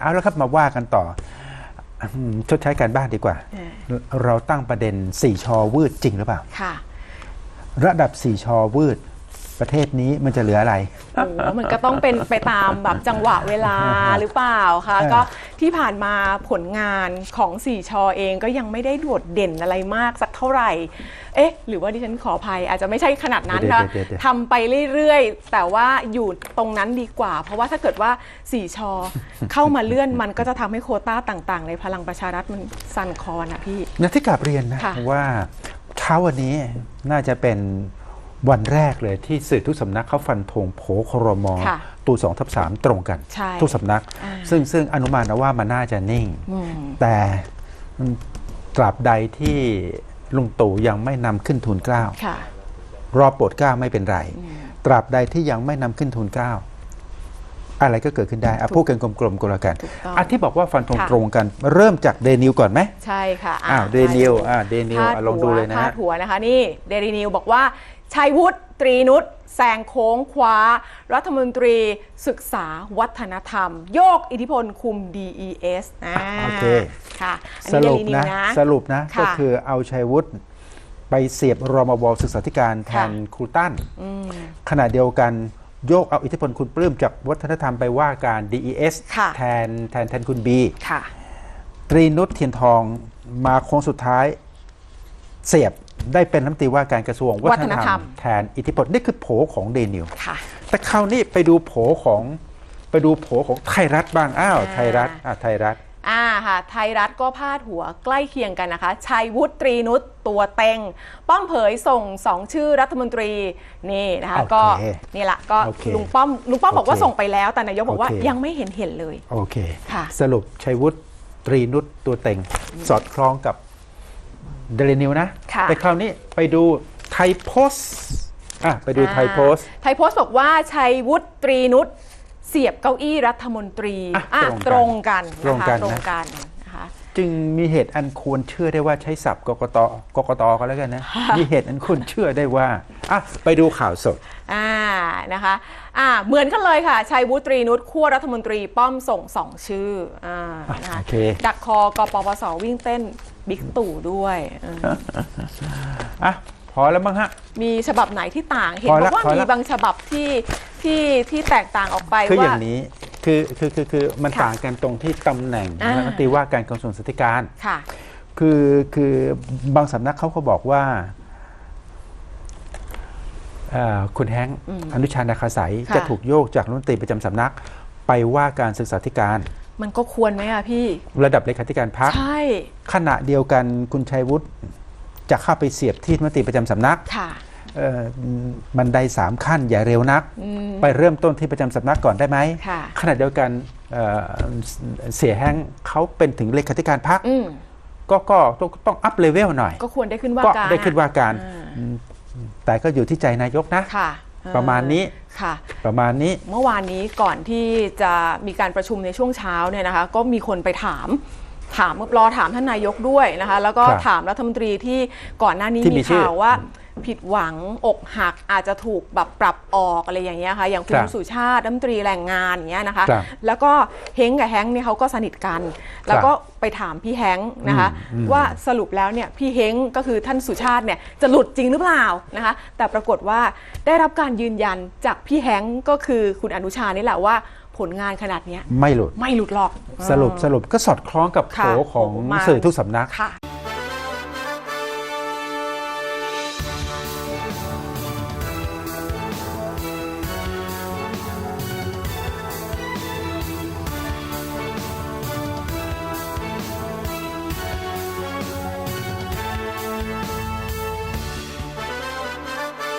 เอาแล้วครับมาว่ากันต่ออืมชดใช้การบ้านดีกว่าเออเราตั้งประเด็นสี่ชอวืดจริงหรือเปล่า ค่ะ ระดับสี่ชอวืด ประเทศนี้มันจะเหลืออะไรโอ้โหมันก็ต้องเป็นไปตามแบบจังหวะเวลาหรือเปล่าคะเออก็ที่ผ่านมาผลงานของสี่ชอเองก็ยังไม่ได้โดดเด่นอะไรมากสักเท่าไหร่ เอ๊ะ หรือว่าดิฉันขออภัยอาจจะไม่ใช่ขนาดนั้นเดี๋ยวนะเดี๋ยวเดี๋ยวทำไปเรื่อยๆ แต่ว่าอยู่ตรงนั้นดีกว่า เพราะว่าถ้าเกิดว่าสี่ชอเข้ามาเลื่อนมันก็จะทำให้โควต้าต่าง ๆ ในพลังประชารัฐมันสั่นคลอนอะพี่นะที่กลับเรียนนะค่ะว่าเช้าวันนี้น่าจะเป็น วันแรกเลยที่สื่อทุกสำนักเขาฟันธงโผครมค่ะตูสองทับสามตรงกันใช่ทุกสำนักอ่าซึ่งซึ่งอนุมานนะว่ามันน่าจะนิ่งอืมแต่ตราบใดที่ลุงตู่ยังไม่นำขึ้นทูลเกล้าค่ะรอโปรดเกล้าไม่เป็นไร ตราบใดที่ยังไม่นำขึ้นทูลเกล้าอะไรก็เกิดขึ้นได้อะพูดกันกลมๆก็แล้วกันถูกต้องอะที่บอกว่าฟันธงค่ะตรงกัน เริ่มจากเดนิวก่อนไหม ใช่ค่ะะอ้าวเดนิวอ่าเดนิวพาดอะลองดูเลยนะพาฮะดหัวนะคะนี่เดลินิวบอกว่า ชัยวุฒิตรีนุชแซงโค้งคว้า รัฐมนตรีศึกษาวัฒนธรรม โยกอิทธิพลคุม DES อ่าโอเคค่ะอันสนี้รุปเดลินิวนะนะสรุปนะค่ะก็คือเอาชัยวุฒิไปเสียบรมวศึกษาธิการแทนค่ะครูตั้นอืมขณะเดียวกันโยกเอาอิทธิพลคุณปลื้มจากวัฒนธรรมไปว่าการ DES ค่ะแทนแทนแทนคุณบีค่ะตรีนุชเทียนทองมาโค้งสุดท้ายเสียบ ได้เป็นรัฐมนตรีว่าการกระทรวงวัฒนธรวัฒนธรรรมมแทนอิทธิพลนี่คือโผของเดนิวค่ะแต่คราวนี้ไปดูโผของไปดูโผของไทยรัฐบ้างอ้าวอ่าไทยรัฐอ่าไทยรัฐอ่าค่ะไทยรัฐก็พาดหัวใกล้เคียงกันนะคะชัยวุฒิตรีนุชตัวเต็ง ป้อมเผยส่งสองชื่อรัฐมนตรีนี่นะคะโอเคก็นี่แหละก็โอเคลุงป้อมลุงป้อมบอกว่าโอเคส่งไปแล้วแต่นายกบอกว่าโอเคยังไม่เห็นเห็นเลยโอเคค่ะสรุปชัยวุฒิตรีนุชตัวเต็ง สอดคล้องกับ เดลินิวนะค่ะแต่คราวนี้ไปดูไทยโพสต์อะไปดูไทยโพสต์ไทยโพสต์บอกว่าชัยวุฒิตรีนุชเสียบเก้าอี้รัฐมนตรีอะอะตตรรงงกักันนตรงนะคะกันนะตรงกันนะคะจึงมีเหตุอันควรเชื่อได้ว่าใช้ศัพท์กกตกกตก็แล้วกันนะ มีเหตุอันควรเชื่อได้ว่าอะไปดูข่าวสดอ่านะคะอ่าเหมือนกันเลยค่ะชัยวุฒิตรีนุชขั้วรัฐมนตรีป้อมส่งสองชื่ออ่านะคะโอเคดักคอกปปสวิ่งเต้น บิ๊กตู่ด้วยเอออะพอแล้วมั้งฮะ มีฉบับไหนที่ต่าง เห็นพอบอละกว่าพอละ มีบางฉบับที่ที่ที่แตกต่างออกไปคืออว่า ย่างนี้คือคือคือคือมันค่ะต่างกันตรงที่ตำแหน่งอ่า รัฐมนตรีว่าการกระทรวงศึกษาธิการ ค่ะ คือคือบางสำนักเขาก็บอกว่าเอ่อคุณแฮงค์อนุชานาคาสายค่ะ จะถูกโยกจากรัฐมนตรีประจำสำนัก ไปว่าการศึกษาธิการ มันก็ควรไหมอะพี่ ระดับเลขาธิการพรรคใช่ ขณะเดียวกันคุณชัยวุฒิจะเข้าไปเสียบที่รัฐมนตรีประจำสำนักค่ะเอ่อบันไดสามขั้นอย่าเร็วนักอืมไปเริ่มต้นที่ประจำสำนักก่อนได้ไหมค่ะขณะเดียวกันเอ่อเสียแฮงค์เขาเป็นถึงเลขาธิการพรรคอืมก็ก็ต้องต้องอัพเลเวลหน่อย ก็ควรได้ขึ้นว่าก็การได้ขึ้นว่าการอ่าอืมแต่ก็อยู่ที่ใจนายกนะค่ะประมาณนี้ค่ะ ประมาณนี้เมื่อวานนี้ก่อนที่จะมีการประชุมในช่วงเช้าเนี่ยนะคะ ก็มีคนไปถาม ถามรอถามท่านนายกด้วยนะคะ แล้วก็ครับถามรัฐมนตรีที่ก่อนหน้านี้ที่มีมีชื่อข่าวว่าผิดหวังอกหักอาจจะถูกแบบปรับออกอะไรอย่างเงี้ยค่ะ อย่างคุณครับสุชาติรัฐมนตรีแรงงานอย่างเงี้ยนะคะครับแล้วก็เฮงกับแฮงเนี่ยเขาก็สนิทกัน แล้วก็ไปถามพี่แฮงนะคะอืมว่าสรุปแล้วเนี่ยพี่เฮงก็คือท่านสุชาติเนี่ยจะหลุดจริงหรือเปล่านะคะ แต่ปรากฏว่าได้รับการยืนยันจากพี่แฮงก็คือคุณอนุชานี่แหละว่า ผลงานขนาดเนี้ยไม่หลุด ไม่หลุดหรอก สรุปสรุปก็สอดคล้องกับโผค่ะของมา สื่อทุกสำนัก ค่ะ